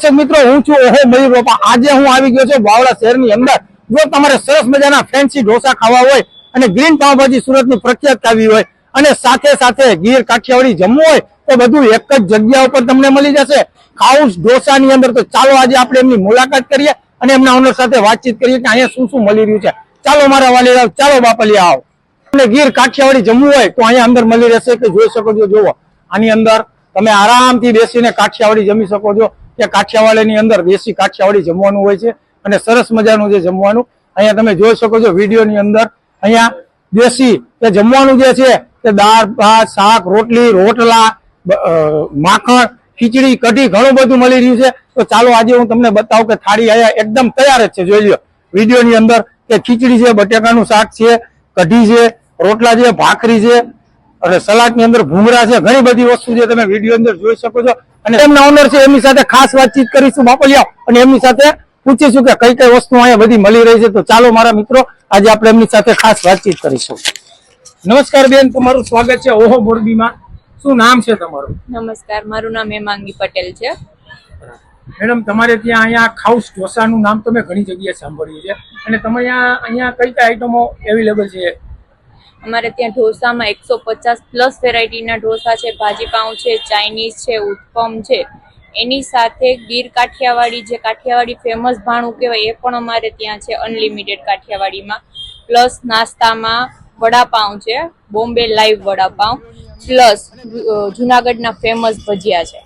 દર્શક મિત્રો, હું છું ઓહો મયુર બાપા. આજે હું આવી ગયો છું વાવડા શહેરની અંદર. જો તમારે સરસ મજાના ફેન્સી ઢોસા ખાવા હોય અને ગ્રીન પાવભાજી સુરતની પ્રખ્યાત ખાવી હોય અને સાથે સાથે ગીર કાઠિયાવાડી જમવું હોય, તો બધું એક જ જગ્યા ઉપર તમને મળી જશે. હાઉસ ઢોસાની અંદર તો ચાલો આજે આપણે એમની મુલાકાત કરીએ અને એમના ઓનર સાથે વાતચીત કરીએ કે અહીંયા શું શું મળી રહ્યું છે. ચાલો મારા વાલી ચાલો બાપલી આવો. તમને ગીર કાઠિયાવાડી જમવું હોય તો અહીંયા અંદર મળી રહેશે કે જોઈ શકો છો, જુઓ. આની અંદર તમે આરામથી બેસીને કાઠિયાવાડી જમી શકો છો. કે કાઠિયાવાડીની અંદર દેશી કાઠિયાવાડી જમવાનું હોય છે અને સરસ મજાનું છે જમવાનું, અહીંયા તમે જોઈ શકો છો વિડીયોની અંદર, અહીંયા દેશી કે જમવાનું જે છે તે દાળ, ભાત, શાક, રોટલી, રોટલા માખણ, ખીચડી, કઢી ઘણું બધું મળી રહ્યું છે. તો ચાલો આજે હું તમને બતાવું કે થાળી અહીંયા એકદમ તૈયાર જ છે. જોઈ લો વિડીયોની અંદર કે ખીચડી છે, બટેકાનું શાક છે, કઢી છે, રોટલા છે, ભાખરી છે અને સલાડની અંદર ભૂંગળા છે ઘણી બધી વસ્તુ છે તમે વીડિયો અંદર જોઈ શકો છો. અને એમના ઓનર છે એમની સાથે ખાસ વાતચીત કરીશું. બાપલિયા અને એમની સાથે પૂછીશું કે કઈ કઈ વસ્તુ અહીંયા બધી મળી રહી છે. તો ચાલો મારા મિત્રો આજે આપણે એમની સાથે ખાસ વાતચીત કરીશું. નમસ્કાર બેન તમારું સ્વાગત છે ઓહો મોરબીમાં. શું નામ છે તમારું? નમસ્કાર મારું નામ હેમાંગી પટેલ છે. મેડમ તમારે ત્યાં અહીંયા ખાઉસ ઢોસાનું નામ તમે ઘણી જગ્યાએ સાંભળ્યું છે. અને તમે અહીંયા અહીંયા કઈ કઈ આઈટમો અવેલેબલ છે? અમારે ત્યાં ઢોસામાં એકસો પ્લસ વેરાયટીના ઢોસા છે ભાજીપાઉં છે ચાઇનીઝ છે, ઉત્પમ છે. એની સાથે ગીર કાઠિયાવાડી જે કાઠિયાવાડી ફેમસ ભાણું કહેવાય એ પણ અમારે ત્યાં છે અનલિમિટેડ કાઠિયાવાડીમાં. પ્લસ નાસ્તામાં વડાપાઉં છે, બોમ્બે લાઈવ વડાપાઉં. પ્લસ જુનાગઢના ફેમસ ભજીયા છે.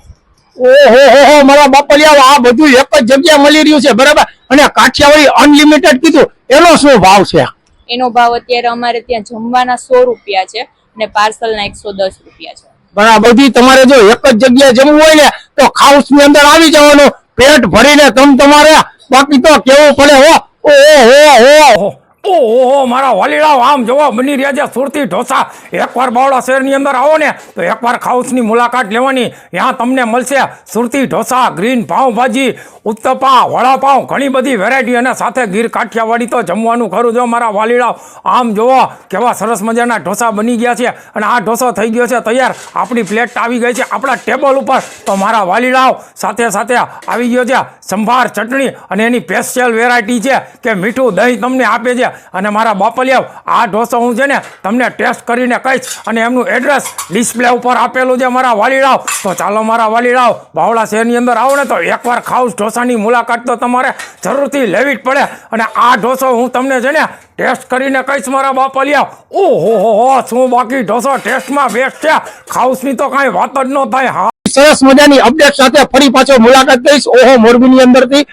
ઓહો મારા બાપલિયા, આ બધું એક જ જગ્યા મળી રહ્યું છે, બરાબર? અને કાઠિયાવાડી અનલિમિટેડ કીધું, એનો શું ભાવ છે એનો ભાવ અત્યારે અમારે ત્યાં જમવાના સો રૂપિયા છે અને પાર્સલના એકસો દસ રૂપિયા છે. બરાબર બધી તમારે જો એક જ જગ્યાએ જમવું હોય ને, તો ખાઉસની અંદર આવી જવાનું, પેટ ભરીને તમ તમારે, બાકી તો કેવું પડે હો? ઓ હો હો. ઓહો, મારા વાલીડાઓ આમ જોવા, બની રહ્યા છે સુરતી ઢોસા. એકવાર બાવળા શહેરની અંદર આવો ને, તો એકવાર ખાઉસની મુલાકાત લેવાની. ત્યાં તમને મળશે સુરતી ઢોસા, ગ્રીન પાઉંભાજી, ઉત્તપા, વડાપાઉં, ઘણી બધી વેરાયટી અને સાથે ગીર કાઠિયાવાડી તો જમવાનું ખરું જો, મારા વાલીડાઓ આમ જોવો, કેવા સરસ મજાના ઢોસા બની ગયા છે. અને આ ઢોસો થઈ ગયો છે તૈયાર. આપણી પ્લેટ આવી ગઈ છે, આપણા ટેબલ ઉપર. તો મારા વાલીડાઓ સાથે સાથે આવી ગયો છે, સંભાર ચટણી અને એની સ્પેશિયલ વેરાયટી છે, કે મીઠું દહીં તમને આપે છે. અને મારા બાપલિયાવ, આ ઢોસો હું છે ને તમને ટેસ્ટ કરીને કહીશ. અને એમનું એડ્રેસ ડિસ્પ્લે ઉપર આપેલું છે મારા વાલીડાવ તો ચાલો મારા વાલીડાવ બાવળા શહેરની અંદર આવો ને તો એકવાર ખાઉસ ઢોસાની મુલાકાત તો તમારે જરૂરથી લેવી જ પડે. અને આ ઢોસો હું તમને છે ને ટેસ્ટ કરીને કહીશ મારા બાપલિયાવ. ઓહો, હો હો, શું બાકી ઢોસો ટેસ્ટમાં બેસ્ટ છે? ખાઉસની તો કાંઈ વાત જ ન થાય. હા. સરસ મજાની અપડેટ સાથે ફરી પાછો મુલાકાત કરીશ. ઓહો, મોરબીની અંદરથી.